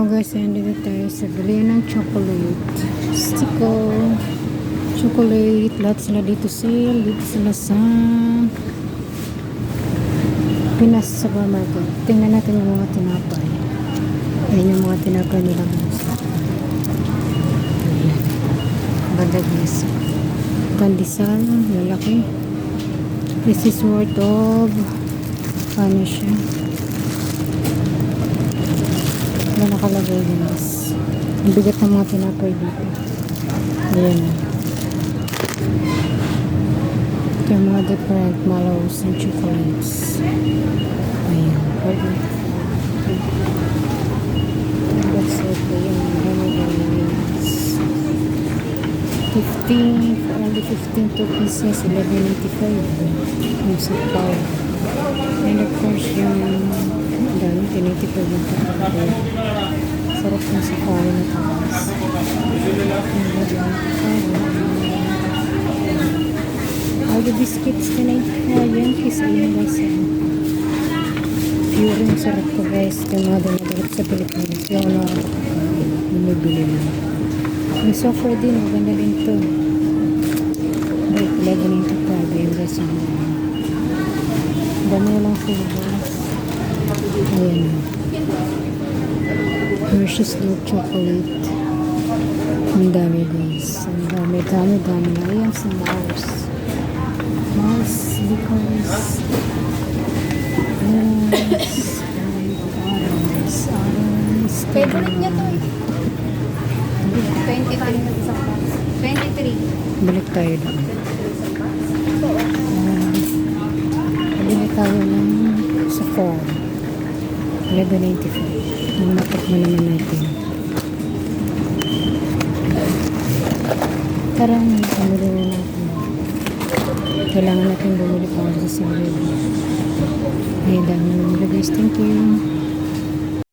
Hello guys, nandito tayo sa bilihan ng chocolate. Stico. Chocolate. Lahat sila dito sale. Dito sila sa Pinas Supermarket. Tingnan natin yung mga tinapay. Ayan yung mga tinapay nila guys. Ayan. Ganda guys. Pandesal. Lalaki. This is worth of ano siya? Wala nakalagay guys. Ang bigat ng mga tinapay dito. Ayan. Ito yung mga different mallows and chocolates. Ayan. That's it. Ayan. Marami guys. 15 for only 15 two pieces 11.95 yung sapaw and of course yung dami tinitipid yung kapatid sarap ng sapaw na taas all the biscuits tinitipid yan kasi yun guys yan pure yung sarap ko guys yung mga dumadalap sa Pilipinas yung ano bumibili lang may software din, maganda din to. Wait, 11 into 12. Ayun guys, yung dami lang flavors. Ayan. Hershey's Dark Chocolate. Ang dami guys. Ang dami, dami, dami. Ayan sa mouse. Mouse, because Yes. Arms, arms. Favorite niya to eh. 23 na isang box. 23. Balik tayo doon. Bili tayo ng sa farm. 11.95. Yung matok mo naman natin. Tara, pamili na natin. Kailangan natin bumili para sa sarili. Ay, dami naman guys. Thank you.